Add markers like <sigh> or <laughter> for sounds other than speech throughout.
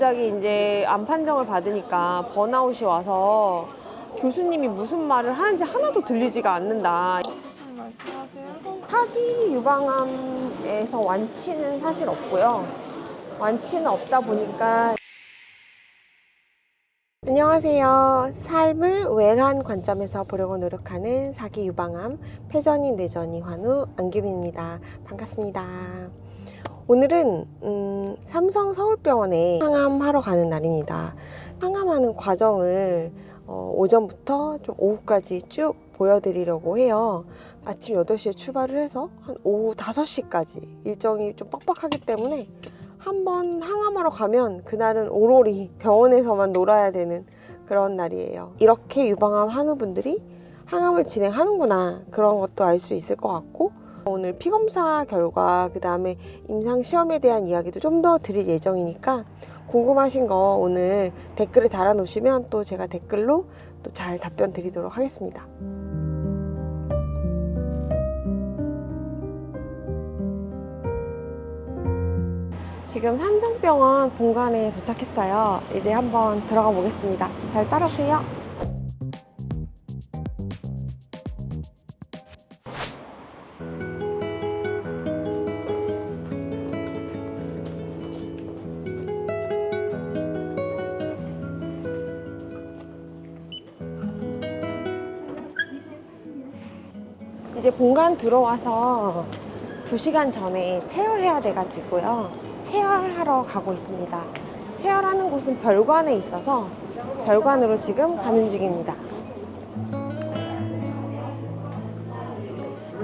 갑자기 이제 암 판정을 받으니까 번아웃이 와서 교수님이 무슨 말을 하는지 하나도 들리지가 않는다. 사기 유방암에서 완치는 사실 없고요. 완치는 없다 보니까 안녕하세요. 삶을 우월한 관점에서 보려고 노력하는 사기 유방암 폐전이 뇌전이 환우 안규민입니다. 반갑습니다. 오늘은 음, 삼성 서울병원에 항암하러 가는 날입니다. 항암하는 과정을 어, 오전부터 좀 오후까지 쭉 보여드리려고 해요. 아침 8시에 출발을 해서 한 오후 5시까지 일정이 좀 빡빡하기 때문에 한 번 항암하러 가면 그날은 오로리 병원에서만 놀아야 되는 그런 날이에요. 이렇게 유방암 한우분들이 항암을 진행하는구나 그런 것도 알 수 있을 것 같고 오늘 피검사 결과 그 다음에 임상 시험에 대한 이야기도 좀 더 드릴 예정이니까 궁금하신 거 오늘 댓글에 달아놓으시면 또 제가 댓글로 또 잘 답변 드리도록 하겠습니다. 지금 삼성병원 본관에 도착했어요. 이제 한번 들어가 보겠습니다. 잘 따라오세요. 이제 본관 들어와서 2시간 전에 체열해야 돼가지고요. 체열하러 가고 있습니다. 체열하는 곳은 별관에 있어서 별관으로 지금 가는 중입니다.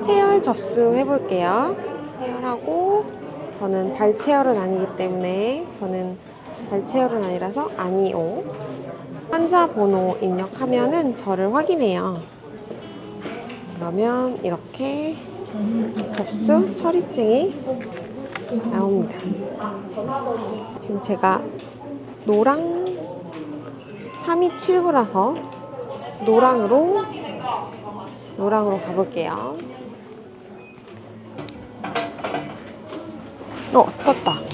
체열 접수해 볼게요. 체열하고 저는 발 체열은 아니기 때문에 저는 발 체열은 아니라서 아니오. 환자 번호 입력하면은 저를 확인해요. 그러면 이렇게 접수 처리증이 나옵니다. 지금 제가 노랑 3279라서 노랑으로 노랑으로 가볼게요. 어, 떴다.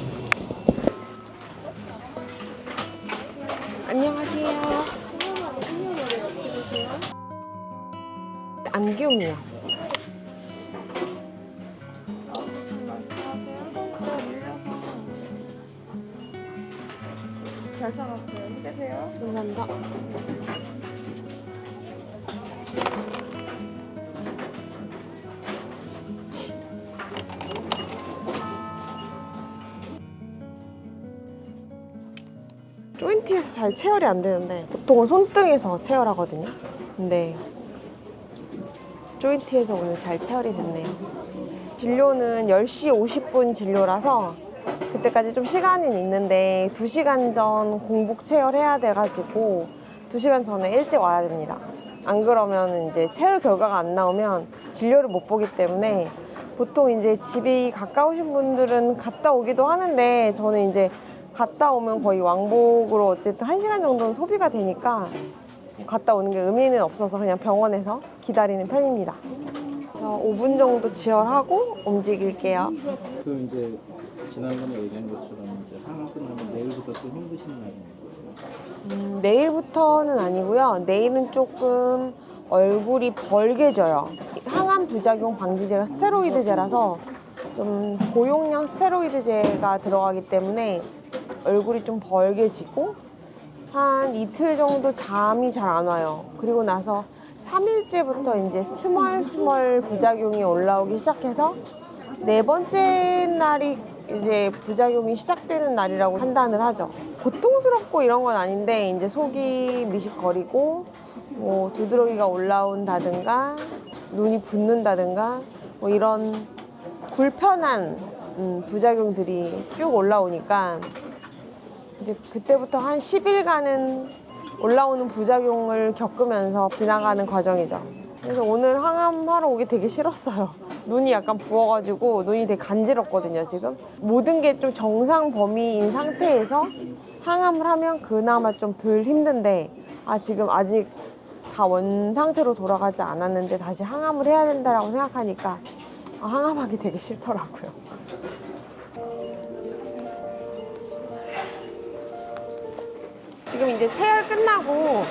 조인트에서 잘 체열이 안 되는데 보통은 손등에서 체열하거든요. 근데 조인트에서 오늘 잘 체열이 됐네요. 진료는 10시 50분 진료라서 그때까지 좀 시간은 있는데 2시간 전 공복 체열해야 돼가지고 2시간 전에 일찍 와야 됩니다. 안 그러면 이제 체열 결과가 안 나오면 진료를 못 보기 때문에 보통 이제 집이 가까우신 분들은 갔다 오기도 하는데 저는 이제 갔다 오면 거의 왕복으로 어쨌든 1시간 정도는 소비가 되니까 갔다 오는 게 의미는 없어서 그냥 병원에서 기다리는 편입니다. 그래서 5분 정도 지혈하고 움직일게요. 그 이제 지난번에 얘기한 것처럼 이제 항암 끝나면 내일부터 또 힘드신 날이에요. 음, 내일부터는 아니고요. 내일은 조금 얼굴이 벌게져요. 항암 부작용 방지제가 스테로이드제라서 좀 고용량 스테로이드제가 들어가기 때문에 얼굴이 좀 벌게지고 한 이틀 정도 잠이 잘 안 와요. 그리고 나서 3일째부터 이제 스멀스멀 부작용이 올라오기 시작해서 네 번째 날이 이제 부작용이 시작되는 날이라고 판단을 하죠. 고통스럽고 이런 건 아닌데 이제 속이 미식거리고 뭐 두드러기가 올라온다든가 눈이 붓는다든가 뭐 이런 불편한 음, 부작용들이 쭉 올라오니까 이제 그때부터 한 10일간은 올라오는 부작용을 겪으면서 지나가는 과정이죠. 그래서 오늘 항암하러 오기 되게 싫었어요. <laughs> 눈이 약간 부어가지고 눈이 되게 간지럽거든요, 지금. 모든 게 좀 정상 범위인 상태에서 항암을 하면 그나마 좀 덜 힘든데, 아, 지금 아직 다 원 상태로 돌아가지 않았는데 다시 항암을 해야 된다라고 생각하니까 아, 항암하기 되게 싫더라고요. 지금 이제 체열 끝나고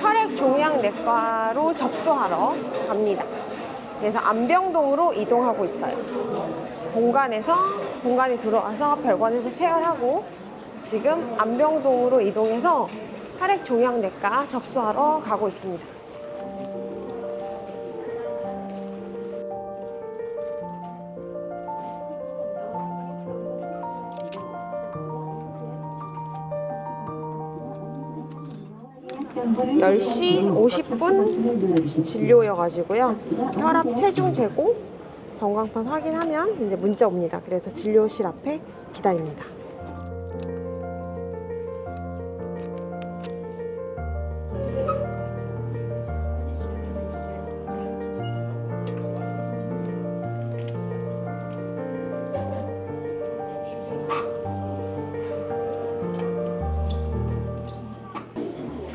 혈액 종양내과로 접수하러 갑니다. 그래서 안병동으로 이동하고 있어요. 본관에서 본관에 들어와서 별관에서 체열하고 지금 안병동으로 이동해서 혈액 종양내과 접수하러 가고 있습니다. 10시 50분 진료여가지고요. 혈압 체중 재고 전광판 확인하면 이제 문자 옵니다. 그래서 진료실 앞에 기다립니다.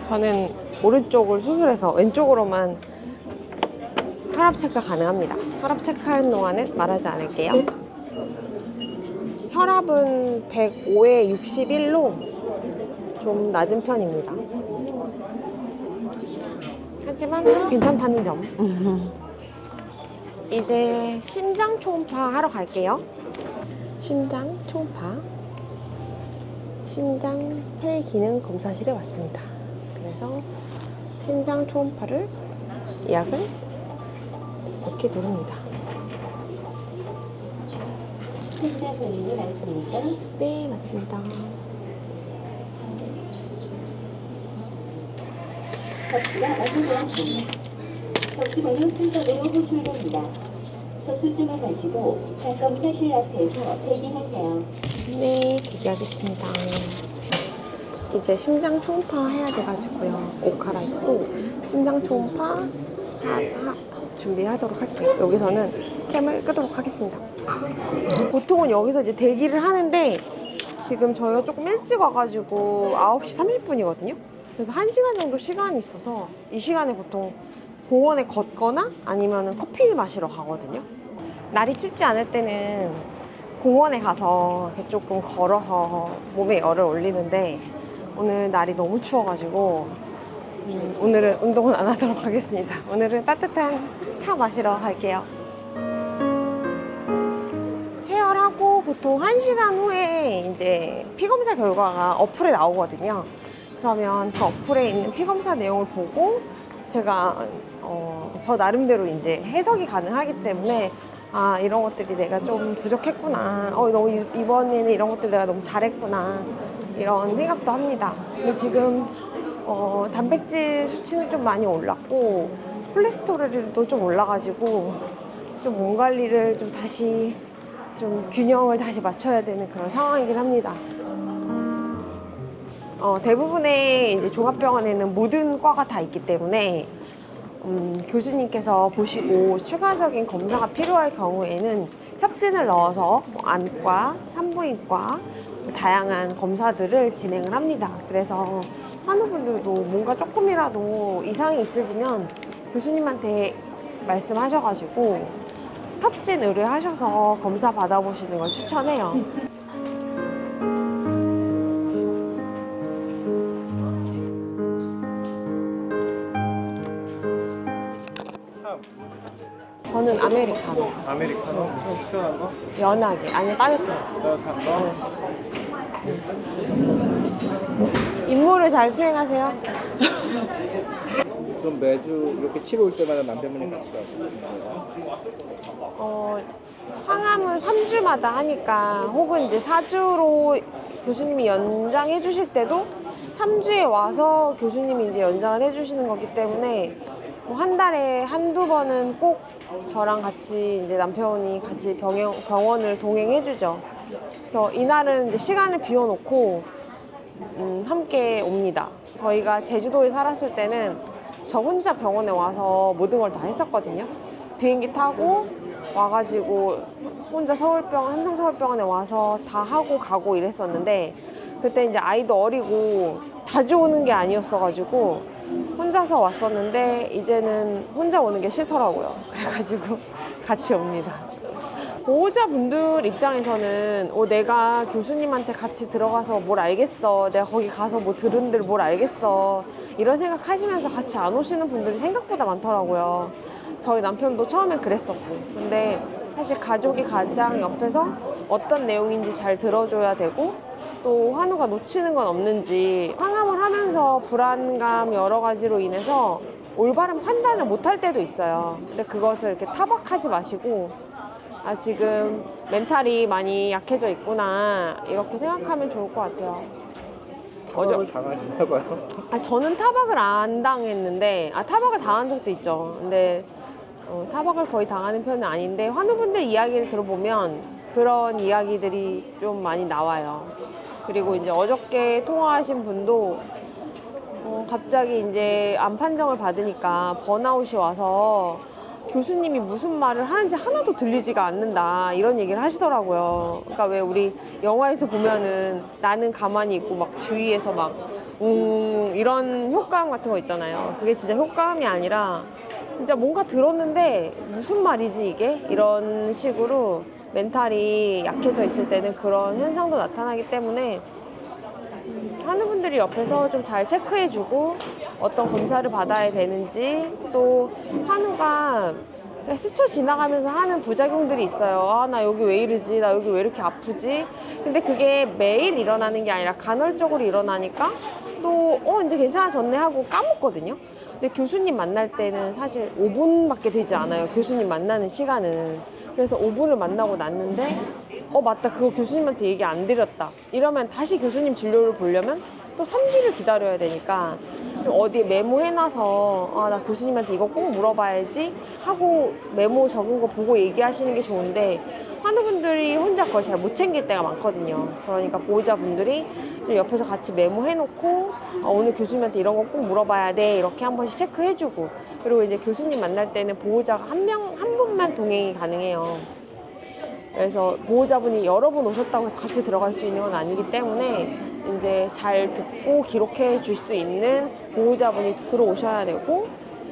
저는 오른쪽을 수술해서 왼쪽으로만 혈압 체크 가능합니다. 혈압 체크하는 동안은 말하지 않을게요. 혈압은 105에 61로 좀 낮은 편입니다. 하지만 괜찮다는 점. <laughs> 이제 심장 초음파 하러 갈게요. 심장 초음파. 심장 폐 기능 검사실에 왔습니다. 그래서 심장 초음파를 약을 이렇게 누릅니다. 환자 본인이 맞습니까? 네, 맞습니다. 접수가 완료되었습니다. 접수 번호 순서대로 호출됩니다. 접수증을 가지고 각 검사실 앞에서 대기하세요. 네, 대기하겠습니다. 이제 심장 초음파 해야 돼가지고요. 옷 갈아입고 심장 초음파 하, 하, 준비하도록 할게요. 여기서는 캠을 끄도록 하겠습니다. 보통은 여기서 이제 대기를 하는데 지금 저희가 조금 일찍 와가지고 9시 30분이거든요. 그래서 1시간 정도 시간이 있어서 이 시간에 보통 공원에 걷거나 아니면 커피 마시러 가거든요. 날이 춥지 않을 때는 공원에 가서 조금 걸어서 몸에 열을 올리는데 오늘 날이 너무 추워가지고 음, 오늘은 운동은 안 하도록 하겠습니다. 오늘은 따뜻한 차 마시러 갈게요. 체열하고 보통 1시간 후에 이제 피검사 결과가 어플에 나오거든요. 그러면 그 어플에 있는 피검사 내용을 보고 제가 어, 저 나름대로 이제 해석이 가능하기 때문에 아 이런 것들이 내가 좀 부족했구나. 어 너무 이- 이번에는 이런 것들 내가 너무 잘했구나. 이런 생각도 합니다. 근데 지금 어, 단백질 수치는 좀 많이 올랐고 콜레스테롤도 좀 올라가지고 좀 몸 관리를 좀 다시 좀 균형을 다시 맞춰야 되는 그런 상황이긴 합니다. 어, 대부분의 이제 종합병원에는 모든 과가 다 있기 때문에 음, 교수님께서 보시고 추가적인 검사가 필요할 경우에는 협진을 넣어서 뭐 안과, 산부인과 뭐 다양한 검사들을 진행을 합니다. 그래서 환우분들도 뭔가 조금이라도 이상이 있으시면 교수님한테 말씀하셔가지고 협진 의뢰하셔서 검사 받아보시는 걸 추천해요. 저는 아메리카노 아메리카노 시원한 거? 연하게 아니 따뜻한 따뜻한 거? 임무를 잘 수행하세요. <laughs> 그럼 매주 이렇게 치료 올 때마다 남편분이 같이 가시는 거예요? 어, 항암은 3주마다 하니까 혹은 이제 4주로 교수님이 연장해 주실 때도 3주에 와서 교수님이 이제 연장을 해 주시는 거기 때문에 뭐 한 달에 한두 번은 꼭 저랑 같이 이제 남편이 같이 병영, 병원을 동행해 주죠. 그래서 이날은 이제 시간을 비워놓고 음, 함께 옵니다. 저희가 제주도에 살았을 때는 저 혼자 병원에 와서 모든 걸 다 했었거든요. 비행기 타고 와가지고 혼자 서울병원, 삼성서울병원에 와서 다 하고 가고 이랬었는데 그때 이제 아이도 어리고 자주 오는 게 아니었어가지고 혼자서 왔었는데 이제는 혼자 오는 게 싫더라고요. <laughs> 그래가지고 같이 옵니다. 보호자분들 입장에서는 어, 내가 교수님한테 같이 들어가서 뭘 알겠어. 내가 거기 가서 뭐 들은들 뭘 알겠어. 이런 생각 하시면서 같이 안 오시는 분들이 생각보다 많더라고요. 저희 남편도 처음엔 그랬었고. 근데 사실 가족이 가장 옆에서 어떤 내용인지 잘 들어줘야 되고 또 환우가 놓치는 건 없는지 항암을 하면서 불안감 여러 가지로 인해서 올바른 판단을 못할 때도 있어요. 근데 그것을 이렇게 타박하지 마시고 아 지금 멘탈이 많이 약해져 있구나 이렇게 생각하면 좋을 것 같아요. 어저 타박을 당하셨나 봐요. 아 저는 타박을 안 당했는데 아 타박을 당한 적도 있죠. 근데 어, 타박을 거의 당하는 편은 아닌데 환우분들 이야기를 들어보면 그런 이야기들이 좀 많이 나와요. 그리고 이제 어저께 통화하신 분도 어, 갑자기 이제 암 판정을 받으니까 번아웃이 와서 교수님이 무슨 말을 하는지 하나도 들리지가 않는다 이런 얘기를 하시더라고요. 그러니까 왜 우리 영화에서 보면은 나는 가만히 있고 막 주위에서 막 웅, 이런 효과음 같은 거 있잖아요. 그게 진짜 효과음이 아니라 진짜 뭔가 들었는데 무슨 말이지 이게? 이런 식으로 멘탈이 약해져 있을 때는 그런 현상도 나타나기 때문에 하는 분들이 옆에서 좀 잘 체크해주고 어떤 검사를 받아야 되는지 또 한우가 스쳐 지나가면서 하는 부작용들이 있어요. 아, 나 여기 왜 이러지? 나 여기 왜 이렇게 아프지? 근데 그게 매일 일어나는 게 아니라 간헐적으로 일어나니까 또, 어, 이제 괜찮아졌네 하고 까먹거든요. 근데 교수님 만날 때는 사실 5분밖에 되지 않아요. 교수님 만나는 시간은. 그래서 5분을 만나고 났는데, 어, 맞다. 그거 교수님한테 얘기 안 드렸다. 이러면 다시 교수님 진료를 보려면 또 3주를 기다려야 되니까 어디에 메모해놔서 아, 나 교수님한테 이거 꼭 물어봐야지 하고 메모 적은 거 보고 얘기하시는 게 좋은데 환우분들이 혼자 그걸 잘 못 챙길 때가 많거든요. 그러니까 보호자분들이 좀 옆에서 같이 메모해놓고 아, 오늘 교수님한테 이런 거 꼭 물어봐야 돼 이렇게 한 번씩 체크해주고 그리고 이제 교수님 만날 때는 보호자가 한 명 한 분만 동행이 가능해요. 그래서 보호자분이 여러 분 오셨다고 해서 같이 들어갈 수 있는 건 아니기 때문에 이제 잘 듣고 기록해 줄 수 있는 보호자분이 들어오셔야 되고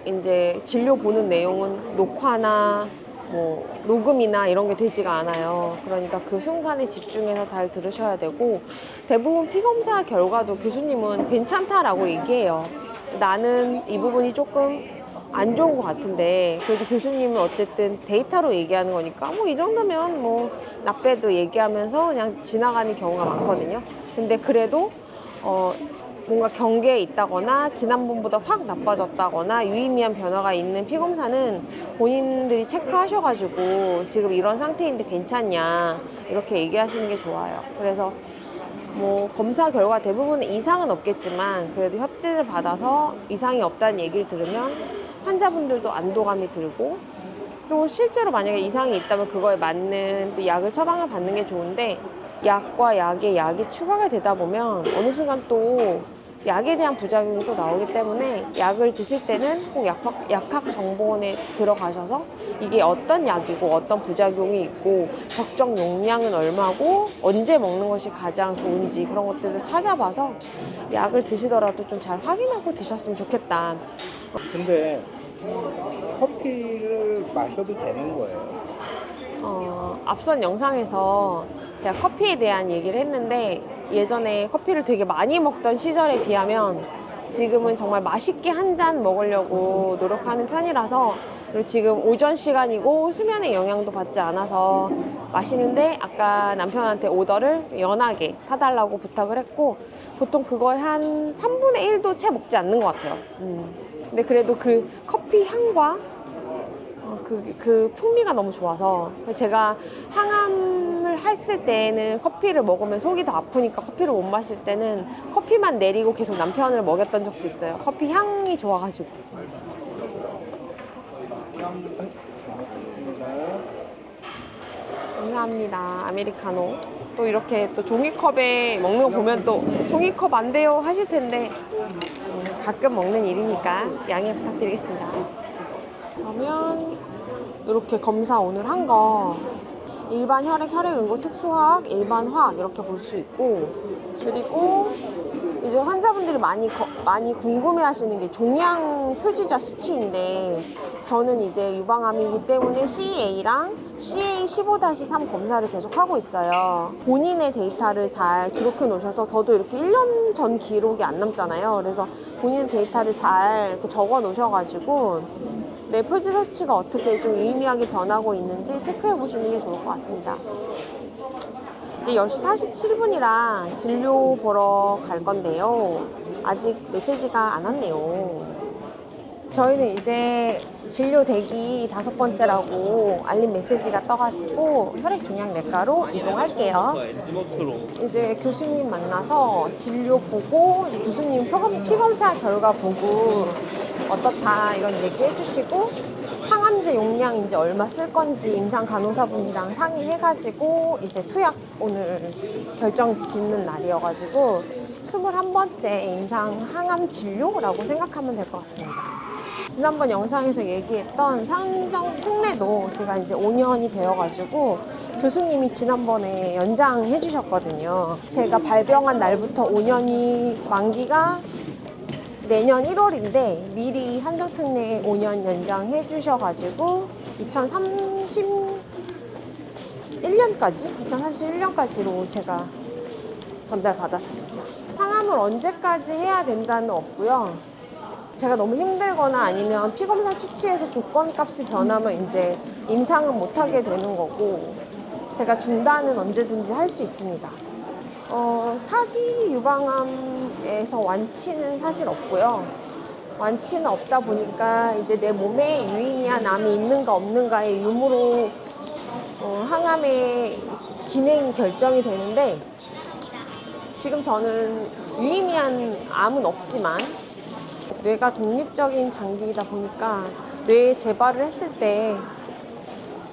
이제 진료 보는 내용은 녹화나 뭐 녹음이나 이런 게 되지가 않아요. 그러니까 그 순간에 집중해서 잘 들으셔야 되고 대부분 피검사 결과도 교수님은 괜찮다라고 얘기해요. 나는 이 부분이 조금 안 좋은 것 같은데 그래도 교수님은 어쨌든 데이터로 얘기하는 거니까 뭐 이 정도면 뭐 나빼도 얘기하면서 그냥 지나가는 경우가 많거든요. 근데 그래도 어 뭔가 경계에 있다거나 지난번보다 확 나빠졌다거나 유의미한 변화가 있는 피검사는 본인들이 체크하셔가지고 지금 이런 상태인데 괜찮냐 이렇게 얘기하시는 게 좋아요. 그래서 뭐 검사 결과 대부분 이상은 없겠지만 그래도 협진을 받아서 이상이 없다는 얘기를 들으면 환자분들도 안도감이 들고 또 실제로 만약에 이상이 있다면 그거에 맞는 또 약을 처방을 받는 게 좋은데 약과 약에 약이 추가가 되다 보면 어느 순간 또 약에 대한 부작용이 또 나오기 때문에 약을 드실 때는 꼭 약학, 약학 정보원에 들어가셔서 이게 어떤 약이고 어떤 부작용이 있고 적정 용량은 얼마고 언제 먹는 것이 가장 좋은지 그런 것들을 찾아봐서 약을 드시더라도 좀 잘 확인하고 드셨으면 좋겠다. 근데 커피를 마셔도 되는 거예요. 어, 앞선 영상에서 제가 커피에 대한 얘기를 했는데 예전에 커피를 되게 많이 먹던 시절에 비하면 지금은 정말 맛있게 한 잔 먹으려고 노력하는 편이라서 그리고 지금 오전 시간이고 수면에 영향도 받지 않아서 마시는데 아까 남편한테 오더를 좀 연하게 사달라고 부탁을 했고 보통 그걸 한 3분의 1도 채 먹지 않는 것 같아요. 음. 근데 그래도 그 커피 향과 어, 그, 그 풍미가 너무 좋아서 제가 항암을 했을 때는 커피를 먹으면 속이 더 아프니까 커피를 못 마실 때는 커피만 내리고 계속 남편을 먹였던 적도 있어요. 커피 향이 좋아가지고. 감사합니다. 아메리카노. 또 이렇게 또 종이컵에 먹는 거 보면 또 종이컵 안 돼요 하실 텐데 음, 가끔 먹는 일이니까 양해 부탁드리겠습니다. 그러면 이렇게 검사 오늘 한 거 일반 혈액, 혈액 응고 특수화학, 일반 화학 이렇게 볼 수 있고 그리고 이제 환자분들이 많이 거- 많이 궁금해하시는 게 종양 표지자 수치인데 저는 이제 유방암이기 때문에 CA랑 CA15-3 검사를 계속 하고 있어요. 본인의 데이터를 잘 기록해 놓으셔서 저도 이렇게 1년 전 기록이 안 남잖아요. 그래서 본인의 데이터를 잘 이렇게 적어 놓으셔가지고 내 표지사 수치가 어떻게 좀 유의미하게 변하고 있는지 체크해 보시는 게 좋을 것 같습니다. 이제 10시 47분이라 진료 보러 갈 건데요. 아직 메시지가 안 왔네요. 저희는 이제 진료 대기 다섯 번째라고 알림 메시지가 떠가지고 혈액 종양 내과로 이동할게요. 이제 교수님 만나서 진료 보고 교수님 피검, 피검사 결과 보고 어떻다 이런 얘기 해주시고 항암제 용량 이제 얼마 쓸 건지 임상 간호사분이랑 상의해가지고 이제 투약 오늘 결정 짓는 날이어가지고 21번째 임상 항암 진료라고 생각하면 될 것 같습니다. 지난번 영상에서 얘기했던 상정 특례도 제가 이제 5년이 되어가지고 교수님이 지난번에 연장해 주셨거든요. 제가 발병한 날부터 5년이 만기가 내년 1월인데 미리 한정 특례 5년 연장해 주셔가지고 2031년까지 2031년까지로 제가 전달받았습니다. 항암을 언제까지 해야 된다는 없고요. 제가 너무 힘들거나 아니면 피검사 수치에서 조건값이 변하면 이제 임상은 못하게 되는 거고 제가 중단은 언제든지 할 수 있습니다. 어, 사기 유방암에서 완치는 사실 없고요. 완치는 없다 보니까 이제 내 몸에 유의미한 암이 있는가 없는가의 유무로 어, 항암의 진행이 결정이 되는데 지금 저는 유의미한 암은 없지만 뇌가 독립적인 장기이다 보니까 뇌 재발을 했을 때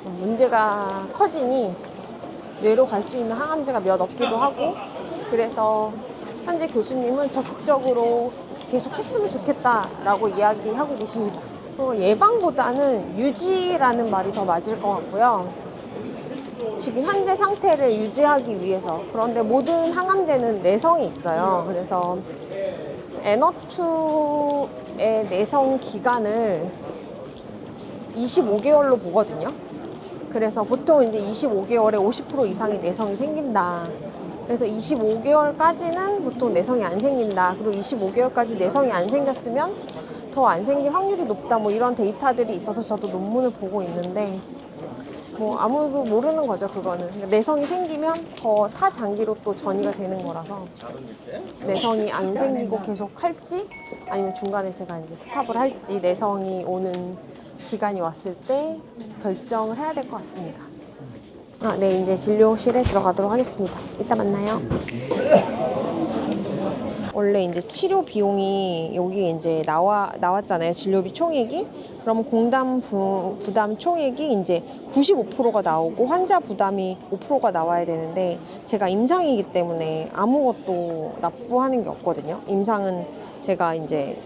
문제가 커지니 뇌로 갈 수 있는 항암제가 몇 없기도 하고 그래서 현재 교수님은 적극적으로 계속 했으면 좋겠다라고 이야기하고 계십니다. 어, 예방보다는 유지라는 말이 더 맞을 것 같고요. 지금 현재 상태를 유지하기 위해서 그런데 모든 항암제는 내성이 있어요. 그래서 에너투의 내성 기간을 25개월로 보거든요. 그래서 보통 이제 25개월에 50% 이상의 내성이 생긴다. 그래서 25개월까지는 보통 내성이 안 생긴다. 그리고 25개월까지 내성이 안 생겼으면 더 안 생길 확률이 높다. 뭐 이런 데이터들이 있어서 저도 논문을 보고 있는데 뭐 아무도 모르는 거죠 그거는 그러니까 내성이 생기면 더 타 장기로 또 전이가 되는 거라서 내성이 안 생기고 계속 할지 아니면 중간에 제가 이제 스탑을 할지 내성이 오는 기간이 왔을 때 결정을 해야 될 것 같습니다. 아, 네 이제 진료실에 들어가도록 하겠습니다. 이따 만나요. 원래 이제 치료 비용이 여기 이제 나와 나왔잖아요. 진료비 총액이. 그러면 공담 부, 부담 총액이 이제 95%가 나오고 환자 부담이 5%가 나와야 되는데 제가 임상이기 때문에 아무것도 납부하는 게 없거든요. 임상은 제가 이제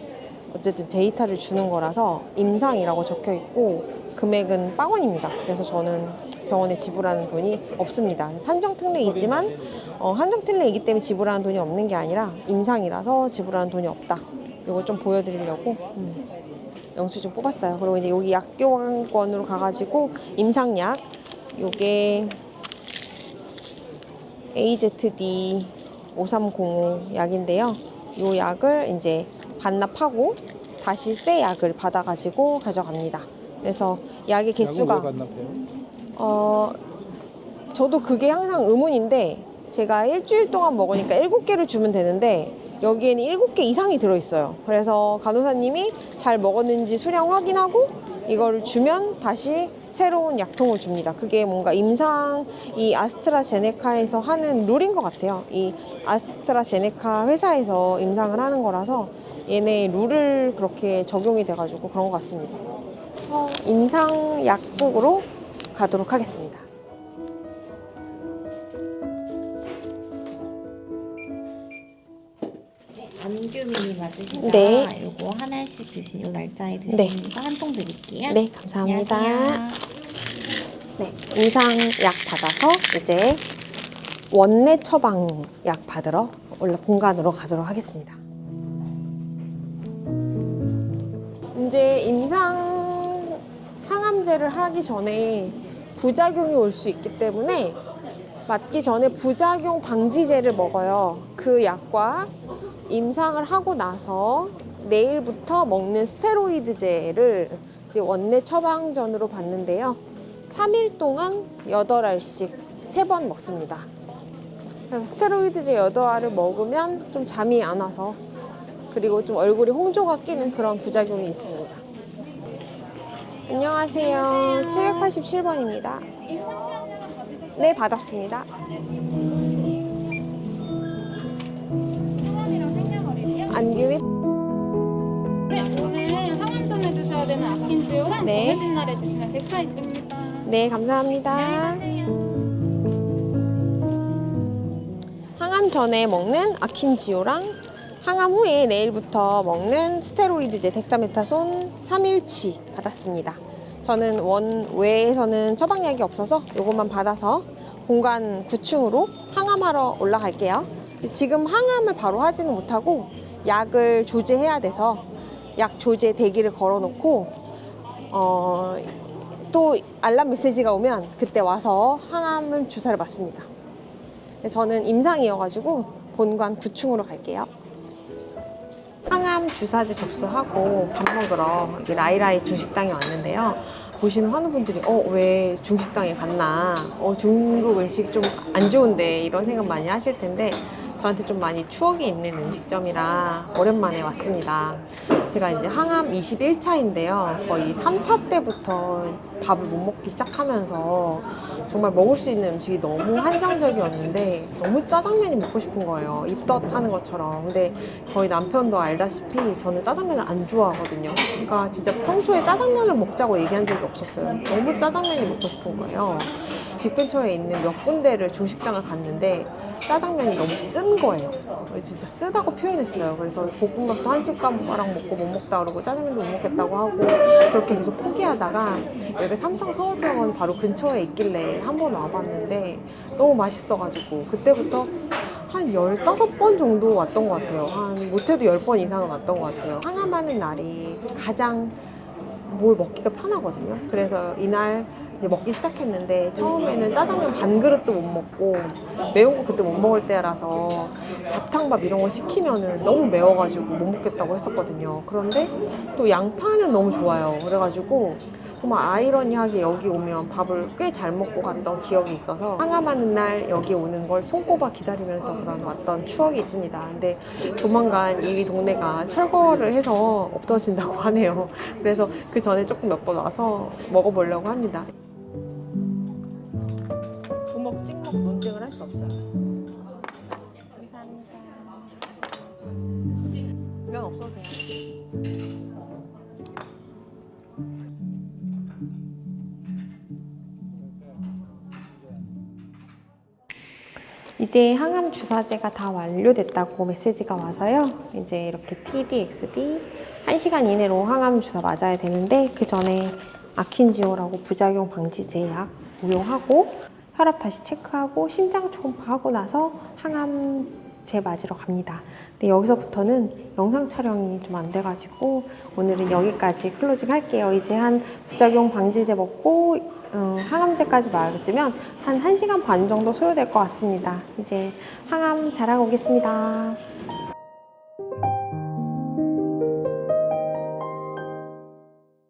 어쨌든 데이터를 주는 거라서 임상이라고 적혀 있고 금액은 빵원입니다. 그래서 저는 병원에 지불하는 돈이 없습니다. 산정 특례이지만 어, 한정 특례이기 때문에 지불하는 돈이 없는 게 아니라 임상이라서 지불하는 돈이 없다. 이걸 좀 보여드리려고 음, 영수증 뽑았어요. 그리고 이제 여기 약교환권으로 가가지고 임상약 요게 AZD 5305 약인데요. 요 약을 이제 반납하고 다시 새 약을 받아가지고 가져갑니다. 그래서 약의 개수가 어 저도 그게 항상 의문인데 제가 일주일 동안 먹으니까 일곱 개를 주면 되는데 여기에는 일곱 개 이상이 들어있어요. 그래서 간호사님이 잘 먹었는지 수량 확인하고 이거를 주면 다시 새로운 약통을 줍니다. 그게 뭔가 임상 이 아스트라제네카에서 하는 룰인 것 같아요. 이 아스트라제네카 회사에서 임상을 하는 거라서 얘네 룰을 그렇게 적용이 돼가지고 그런 것 같습니다. 어, 임상 약국으로 가도록 하겠습니다. 안규민이 맞으신가? 네. 요거 하나씩 드신 요 날짜에 드신 네. 거 한 통 드릴게요. 네, 감사합니다. 안녕하세요. 네, 임상약 받아서 이제 원내 처방약 받으러 원래 본관으로 가도록 하겠습니다. 이제 임상 항암제를 하기 전에 부작용이 올 수 있기 때문에 맞기 전에 부작용 방지제를 먹어요. 그 약과 임상을 하고 나서 내일부터 먹는 스테로이드제를 원내 처방전으로 받는데요. 3일 동안 8알씩 3번 먹습니다. 그래서 스테로이드제 8알을 먹으면 좀 잠이 안 와서 그리고 좀 얼굴에 홍조가 끼는 그런 부작용이 있습니다. 안녕하세요. 787번입니다. 네, 받았습니다. 안규미 네, 오늘 항암전에 드셔야 되는 아킨지오랑 네. 정해진 날에 드시면 백사 있습니다. 네, 감사합니다. 항암 전에 먹는 아킨지오랑 항암 후에 내일부터 먹는 스테로이드제 덱사메타손 3일치 받았습니다. 저는 원외에서는 처방약이 없어서 이것만 받아서 공간 9층으로 항암하러 올라갈게요. 지금 항암을 바로 하지는 못하고 약을 조제해야 돼서 약 조제 대기를 걸어놓고 어, 또 알람 메시지가 오면 그때 와서 항암을 주사를 맞습니다. 네, 저는 임상이어가지고 본관 9층으로 갈게요. 항암 주사제 접수하고 밥 먹으러 라이라이 중식당에 왔는데요. 보시는 많은 분들이 어 왜 중식당에 갔나? 어 중국 음식 좀 안 좋은데 이런 생각 많이 하실 텐데 저한테 좀 많이 추억이 있는 음식점이라 오랜만에 왔습니다. 제가 이제 항암 21차인데요. 거의 3차 때부터 밥을 못 먹기 시작하면서 정말 먹을 수 있는 음식이 너무 한정적이었는데 너무 짜장면이 먹고 싶은 거예요. 입덧 하는 것처럼. 근데 저희 남편도 알다시피 저는 짜장면을 안 좋아하거든요. 그러니까 진짜 평소에 짜장면을 먹자고 얘기한 적이 없었어요. 너무 짜장면이 먹고 싶은 거예요. 집 근처에 있는 몇 군데를 중식당을 갔는데 짜장면이 너무 쓴 거예요. 진짜 쓰다고 표현했어요. 그래서 볶음밥도 한 숟가락 먹고 못 먹다 그러고 짜장면도 못 먹겠다고 하고 그렇게 계속 포기하다가 여기 삼성 서울병원 바로 근처에 있길래 한 번 와봤는데 너무 맛있어가지고 그때부터 한 15번 정도 왔던 것 같아요. 한 못해도 10번 이상은 왔던 것 같아요. 항암하는 날이 가장 뭘 먹기가 편하거든요. 그래서 이날 이제 먹기 시작했는데 처음에는 짜장면 반 그릇도 못 먹고 매운 거 그때 못 먹을 때라서 잡탕밥 이런 거 시키면은 너무 매워가지고 못 먹겠다고 했었거든요. 그런데 또 양파는 너무 좋아요. 그래가지고 정말 아이러니하게 여기 오면 밥을 꽤 잘 먹고 갔던 기억이 있어서 항암하는 날 여기 오는 걸 손꼽아 기다리면서 그런 왔던 추억이 있습니다. 근데 조만간 이 동네가 철거를 해서 없어진다고 하네요. 그래서 그 전에 조금 몇 번 와서 먹어보려고 합니다. 부먹 찍먹 논쟁을 할 수 없어요. 이제 항암 주사제가 다 완료됐다고 메시지가 와서요. 이제 이렇게 TDXD 1시간 이내로 항암 주사 맞아야 되는데 그 전에 아킨지오라고 부작용 방지제 약 복용하고 혈압 다시 체크하고 심장 초음파하고 나서 항암 제 맞으러 갑니다. 근데 여기서부터는 영상 촬영이 좀 안 돼가지고 오늘은 여기까지 클로징 할게요. 이제 한 부작용 방지제 먹고 어, 항암제까지 맞으면 한 1시간 반 정도 소요될 것 같습니다. 이제 항암 잘하고 오겠습니다.